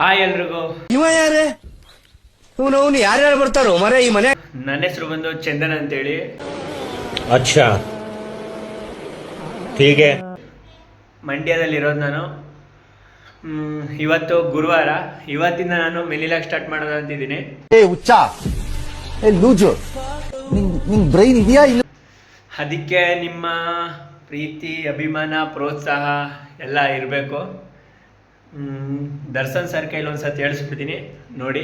Hi ಎಲ್ರಿಗೂ. ಇವ ಯಾರೇ? ಇವನು ಅವನು ಯಾರ್ಯಾರು ಬರ್ತಾರೋ? ಮರ ಈ ಮನೆ ನನ್ನ ಹೆಸರು ಬಂದು ಚಂದನ್ ಅಂತೇಳಿ. ಅಚ್ಛಾ ಹೀಗೆ. ಮಂಡ್ಯದಲ್ಲಿರೋದು ನಾನು. ಮ್, ಇವತ್ತು ಗುರುವಾರ. ಇವತ್ತಿಂದ ನಾನು ಮೆಲಿಲಾಗಿ ಸ್ಟಾರ್ಟ್ ಮಾಡೋದು ಅಂತಿದ್ದೀನಿ. ಏ ಹುಚ್ಚ. ಏ ಲೂಜು. ನಿಂಗ್ ಬ್ರೈನ್ ಇದೆಯಾ ಇಲ್ಲ? ಅದಕ್ಕೆ ನಿಮ್ಮ ಪ್ರೀತಿ ಅಭಿಮಾನ ಪ್ರೋತ್ಸಾಹ ಎಲ್ಲ ಇರಬೇಕು. ದರ್ಶನ್ ಸರ್ ಕೈಲಿ ಒಂದ್ಸತಿ ಹೇಳಿಸ್ಬಿಡ್ತೀನಿ ನೋಡಿ.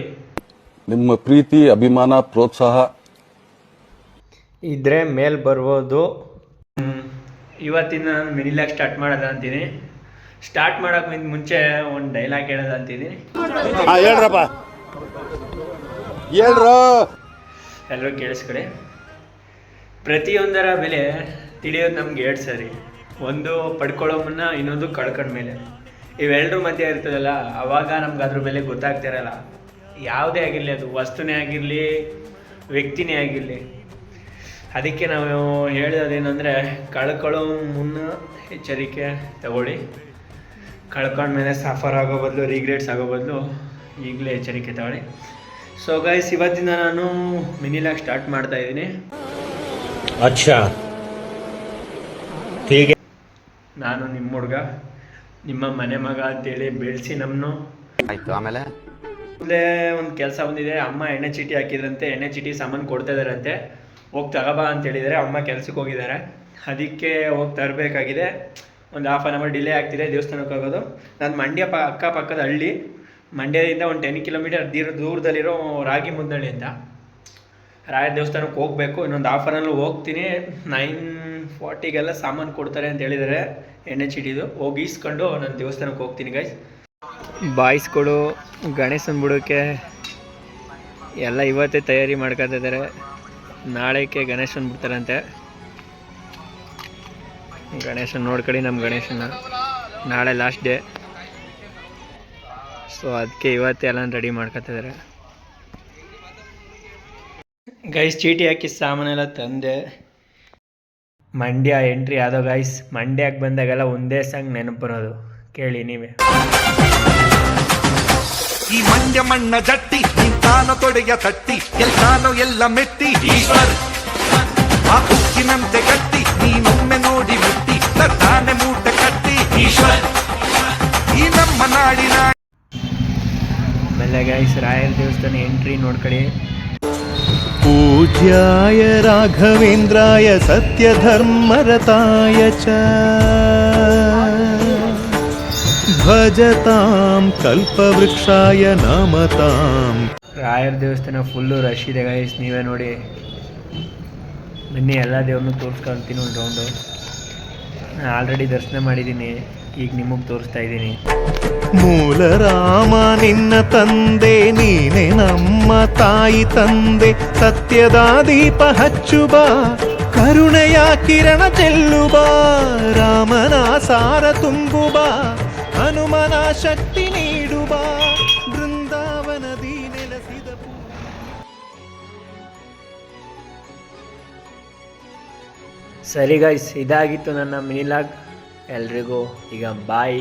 ನಿಮ್ಮ ಪ್ರೀತಿ ಅಭಿಮಾನ ಪ್ರೋತ್ಸಾಹ. ಇದ್ರೆ ಮೇಲ್ ಬರ್ಬೋದು. ಹ್ಮ್. ಇವತ್ತಿನ ನಾನು ಮಿನಿಲಾಗ್ ಸ್ಟಾರ್ಟ್ ಮಾಡೋದು ಅಂತೀನಿ. ಸ್ಟಾರ್ಟ್ ಮಾಡೋಕೆ ಮುಂಚೆ ಒಂದು ಡೈಲಾಗ್ ಹೇಳೋದು ಅಂತೀನಿ. ಹೇಳ್ರಪ್ಪ. ಹೇಳ್ರೋ. ಎಲ್ಲರೂ ಕೇಳಿಸ್ಕೊಳ್ಳಿ ಪ್ರತಿಯೊಂದರ ಬೆಲೆ ತಿಳಿಯೋದು ನಮ್ಗೆ ಎರಡು ಸರಿ. ಒಂದು ಪಡ್ಕೊಳ್ಳೋ ಮುನ್ನ ಇನ್ನೊಂದು ಕಳ್ಕೊಂಡ ಇವೆಲ್ಲರ ಮಧ್ಯ ಇರ್ತದಲ್ಲ ಅವಾಗ ನಮ್ಗೆ ಅದ್ರ ಬೆಲೆ ಗೊತ್ತಾಗ್ತಿರಲ್ಲ ಯಾವುದೇ ಆಗಿರಲಿ ಅದು ವಸ್ತುನೇ ಆಗಿರಲಿ ವ್ಯಕ್ತಿನೇ ಆಗಿರಲಿ. ಅದಕ್ಕೆ ನಾವು ಹೇಳೋದೇನೆಂದರೆ ಕಳ್ಕೊಳ್ಳೋ ಮುನ್ನ ಎಚ್ಚರಿಕೆ ತಗೊಳ್ಳಿ. ಕಳ್ಕೊಂಡ್ಮೇಲೆ ಸಫರ್ ಆಗೋ ಬದಲು ರಿಗ್ರೆಟ್ಸ್ ಆಗೋ ಬದಲು ಈಗಲೇ ಎಚ್ಚರಿಕೆ ತಗೊಳ್ಳಿ. ಸೊ ಗೈಸ್ ಇವತ್ತಿಂದ ನಾನು ಮಿನಿಲಾಗಿ ಸ್ಟಾರ್ಟ್ ಮಾಡ್ತಾ ಇದ್ದೀನಿ. ಅಚ್ಚ. ಹೀಗೆ. ನಾನು ನಿಮ್ಮ ಹುಡುಗ. ನಿಮ್ಮ ಮನೆ ಮಗ ಅಂತೇಳಿ ಬೆಳೆಸಿ ನಮ್ಮನ್ನು ಆಯ್ತು ಆಮೇಲೆ? ಮೊದಲೇ ಒಂದು ಕೆಲಸ ಬಂದಿದೆ. ಅಮ್ಮ ಎಣ್ಣೆ ಚೀಟಿ ಹಾಕಿದ್ರಂತೆ. ಎಣ್ಣೆ ಚೀಟಿ ಸಾಮಾನು ಕೊಡ್ತಾ ಇದ್ದಾರಂತೆ ಹೋಗಿ ತಗೋಬಾ ಅಂತ ಹೇಳಿದರೆ ಅಮ್ಮ ಕೆಲ್ಸಕ್ಕೆ ಹೋಗಿದ್ದಾರೆ ಅದಕ್ಕೆ ಹೋಗಿ ತರಬೇಕಾಗಿದೆ. ಒಂದು ಹಾಫ್ ಆನ್ ಅವರ್ ಡಿಲೇ ಆಗ್ತಿದೆ ದೇವಸ್ಥಾನಕ್ಕೆ ಹೋಗೋದು. ನಾನು ಮಂಡ್ಯ ಪ ಅಕ್ಕಪಕ್ಕದ ಹಳ್ಳಿ. ಮಂಡ್ಯದಿಂದ ಒಂದು ಟೆನ್ ಕಿಲೋಮೀಟರ್ ದೀರ್ ದೂರದಲ್ಲಿರೋ ರಾಗಿ ಮುದ್ದಳ್ಳಿ ಅಂತ. ರಾಯ ದೇವಸ್ಥಾನಕ್ಕೆ ಹೋಗಬೇಕು, ಇನ್ನೊಂದು ಹಾಫ್ ಅಲ್ಲಿ ಹೋಗ್ತೀನಿ. ನೈನ್ ಫಾರ್ಟಿಗೆಲ್ಲ ಸಾಮಾನು ಕೊಡ್ತಾರೆ ಅಂತ ಹೇಳಿದ್ದಾರೆ ಎಣ್ಣೆ ಚಿಡಿದು ಹೋಗಿ ಇಸ್ಕೊಂಡು ನಾನು ದೇವಸ್ಥಾನಕ್ಕೆ ಹೋಗ್ತೀನಿ ಗೈಸ್ ಬಾಯ್ಸ್ಗಳು ಗಣೇಶನ ಬಿಡೋಕ್ಕೆ ಎಲ್ಲ ಇವತ್ತೇ ತಯಾರಿ ಮಾಡ್ಕೊತಿದ್ದಾರೆ ನಾಳೆಗೆ ಗಣೇಶನ್ ಬಿಡ್ತಾರಂತೆ. ಗಣೇಶನ್ ನೋಡ್ಕೊಳ್ಳಿ ನಮ್ಮ ಗಣೇಶನ ನಾಳೆ ಲಾಸ್ಟ್ ಡೇ ಸೊ ಅದಕ್ಕೆ ಇವತ್ತೇ ಎಲ್ಲ ರೆಡಿ ಮಾಡ್ಕೊತಿದ್ದಾರೆ ಗೈಸ್ ಚೀಟಿ ಹಾಕಿ ಸಾಮಾನೆಲ್ಲ ತಂದೆ. ಮಂಡ್ಯ ಎಂಟ್ರಿ ಆದೋ ಗೈಸ್ ಮಂಡ್ಯಕ್ಕೆ ಬಂದಾಗೆಲ್ಲ ಒಂದೇ ಸಾಂಗ್ ನೆನಪು ಬರೋದು. ಕೇಳಿ ನೀವೇ. ಈ ಮಂಡ್ಯ ಮಣ್ಣ ಜಟ್ಟಿ ತಾನು ತೊಡೆಯ ತಟ್ಟಿ ಎಲ್ಲಾನು ಎಲ್ಲ ಮೆಟ್ಟಿ. ಈಶ್ವರ್ ಆ ಕುಕ್ಕಿನಂತೆ ಕಟ್ಟಿ ನೀನೊಮ್ಮೆ ನೋಡಿ ಮುಟ್ಟಿ ತಾನೆ ಮೂಟೆ ಕಟ್ಟಿ. ಈಶ್ವರ್ ಈ ನಮ್ಮ ನಾಡಿನ ಆಮೇಲೆ ಗೈಸ್ ರಾಯರ ದೇವಸ್ಥಾನ ಎಂಟ್ರಿ ನೋಡ್ಕೊಳ್ಳಿ पूज्याय राघवेन्द्राय सत्यधर्मरताय च भजतां कल्पवृक्षाय नमताम् ರಾಯರ ದೇವಸ್ಥಾನ ಫುಲ್ಲು ರಶ್ ಇದೆ ಗೈಸ್ ನೀವೇ ನೋಡಿ ಬನ್ನಿ ಎಲ್ಲ ದೇವ್ರನ್ನೂ ತೋರಿಸ್ಕೊಂತೀನಿ ಒಂದು ರೌಂಡು ನಾನು ಆಲ್ರೆಡಿ ದರ್ಶನ ಮಾಡಿದ್ದೀನಿ ಈಗ ನಿಮಗೆ ತೋರಿಸ್ತಾ ಇದ್ದೀನಿ. ಮೂಲ ರಾಮ ನಿನ್ನ ತಂದೆ ನೀನೆ ನಮ್ಮ ತಾಯಿ ತಂದೆ. ಸತ್ಯದ ದೀಪ ಹಚ್ಚುಬ ಕರುಣೆಯ ಕಿರಣ ಚೆಲ್ಲುಬ ರಾಮನ ಸಾರ ತುಂಬುಬ ಹನುಮನ ಶಕ್ತಿ ನೀಡುಬ ಬೃಂದಾವನದಿ ನೆಲೆಸಿದ ಸರಿ ಗೈಸ್ ಇದಾಗಿತ್ತು ನನ್ನ ಮಿನಿಲಾಗ್ ಎಲ್ರಿಗೂ ಈಗ ಬಾಯ್.